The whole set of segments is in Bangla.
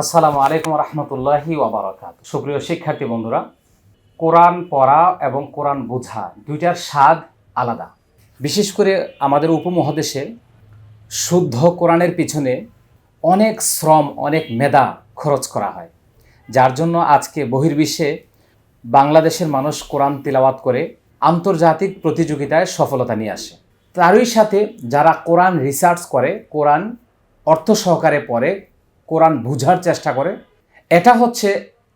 আসসালামু আলাইকুম রহমতুল্লাহি ওবরাকাত সুপ্রিয় শিক্ষার্থী বন্ধুরা, কোরআন পড়া এবং কোরআন বোঝা দুইটার স্বাদ আলাদা। বিশেষ করে আমাদের উপমহাদেশে শুদ্ধ কোরআনের পিছনে অনেক শ্রম, অনেক মেধা খরচ করা হয়। যার জন্য আজকে বহির্বিশ্বে বাংলাদেশের মানুষ কোরআন তিলাওয়াত করে আন্তর্জাতিক প্রতিযোগিতায় সফলতা নিয়ে আসে। তারই সাথে যারা কোরআন রিসার্চ করে, কোরআন অর্থ সহকারে পড়ে কোরআন বুঝার চেষ্টা করে। এটা হচ্ছে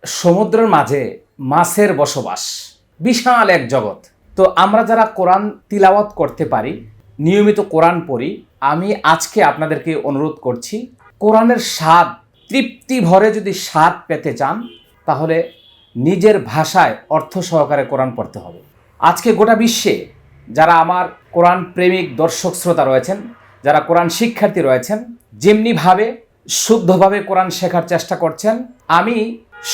সমুদ্রের মাঝে মাছের বসবাস। বিশাল এক জগৎ। তো আমরা যারা কোরআন তিলাওয়াত করতে পারি, নিয়মিত কোরআন পড়ি, আমি আজকে আপনাদেরকে অনুরোধ করছি, কোরআনের স্বাদ, তৃপ্তি ভরে যদি স্বাদ পেতে চান, তাহলে নিজের ভাষায় অর্থ সহকারে কোরআন পড়তে হবে। আজকে গোটা বিশ্বে যারা আমার কোরআন প্রেমিক, দর্শক, শ্রোতা রয়েছেন, যারা কোরআন শিক্ষার্থী রয়েছেন, যেমনিভাবে শুদ্ধভাবে কোরআন শেখার চেষ্টা করছেন। আমি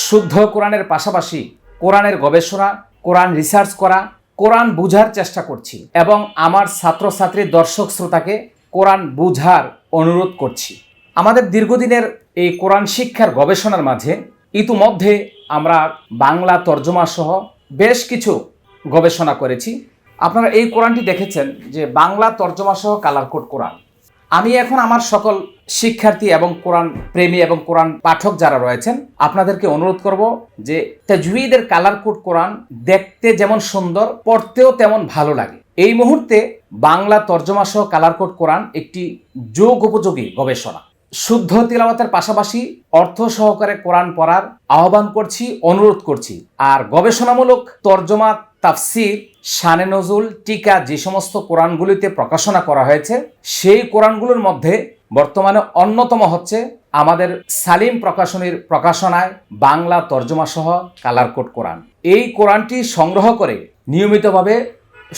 শুদ্ধ কোরআনের পাশাপাশি কোরআনের গবেষণা, কোরআন রিসার্চ করা, কোরআন বুঝার চেষ্টা করছি এবং আমার ছাত্রছাত্রী, দর্শক শ্রোতাকে কোরআন বুঝার অনুরোধ করছি। আমাদের দীর্ঘদিনের এই কোরআন শিক্ষার গবেষণার মাঝে ইতিমধ্যে আমরা বাংলা তর্জমা সহ বেশ কিছু গবেষণা করেছি। আপনারা এই কোরআনটি দেখেছেন যে বাংলা তর্জমা সহ কালার কোড কোরআন। আমি এখন আমার সকল শিক্ষার্থী এবং কোরআন প্রেমী এবং কোরআন পাঠক যারা রয়েছেন, আপনাদেরকে অনুরোধ করব যে তাজউইদের কালার কোড কোরআন দেখতে যেমন সুন্দর, পড়তেও তেমন ভালো লাগে। এই মুহূর্তে বাংলা তর্জমা সহ কালার কোড কোরআন একটি যোগ উপযোগী গবেষণা। শুদ্ধ তিলাওয়াতের পাশাপাশি অর্থ সহকারে কোরআন পড়ার আহ্বান করছি, অনুরোধ করছি। আর গবেষণামূলক তর্জমা তাফসির, শানে নজুল, টিকা যে সমস্ত কোরআনগুলিতে প্রকাশনা করা হয়েছে, সেই কোরআনগুলোর মধ্যে বর্তমানে অন্যতম হচ্ছে আমাদের সালিম প্রকাশনীর প্রকাশনায় বাংলা তর্জমা সহ কালার কোড কোরআন। এই কোরআনটি সংগ্রহ করে নিয়মিতভাবে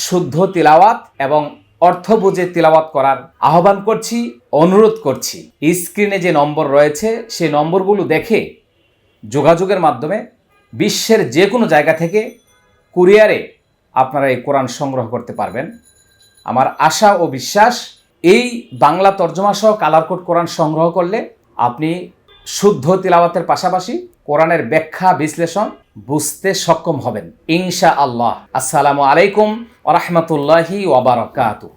শুদ্ধ তিলাওয়াত এবং অর্থ বুঝে তিলাওয়াত করার আহ্বান করছি, অনুরোধ করছি। স্ক্রিনে যে নম্বর রয়েছে, সেই নম্বরগুলো দেখে যোগাযোগের মাধ্যমে বিশ্বের যে কোনো জায়গা থেকে কুরিয়ারে আপনারা এই কোরআন সংগ্রহ করতে পারবেন। আমার আশা ও বিশ্বাস, এই বাংলা তর্জমা সহ কালার কোড কোরআন সংগ্রহ করলে আপনি শুদ্ধ তিলাওয়াতের পাশাপাশি কোরআনের ব্যাখ্যা, বিশ্লেষণ বুঝতে সক্ষম হবেন। ইনশা আল্লাহ আসসালামু আলাইকুম ওরহমতুল্লাহি ওবরাকাতু